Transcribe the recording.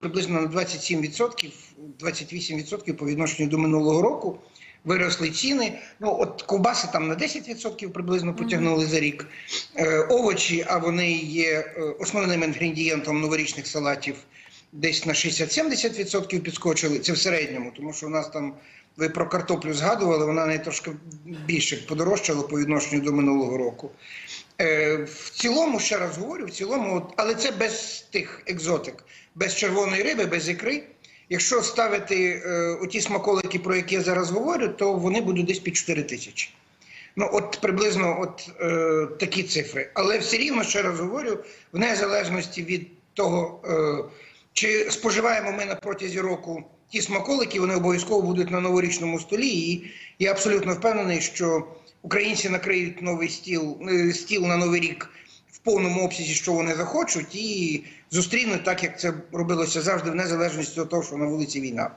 приблизно на 27%, 28% по відношенню до минулого року. Виросли ціни. Ну от ковбаси там на 10% приблизно потягнули за рік. Е, овочі, а вони є е, основним інгредієнтом новорічних салатів. Десь на 60-70% підскочили. Це в середньому, тому що у нас там ви про картоплю згадували, вона не трошки більше подорожчала по відношенню до минулого року. Е, в цілому, ще раз говорю, в цілому, але це без тих екзотик, без червоної риби, без ікри. Якщо ставити е, оті смаколики, про які я зараз говорю, то вони будуть десь під 4 тисячі. Ну, от приблизно от е, такі цифри. Але все рівно, ще раз говорю, в незалежності від того, е, чи споживаємо ми на протязі року ті смаколики, вони обов'язково будуть на новорічному столі. І я абсолютно впевнений, що українці накриють новий стіл, е, стіл на новий рік в повному обсязі, що вони захочуть, і зустрінуть так, як це робилося завжди, в незалежності від того, що на вулиці війна.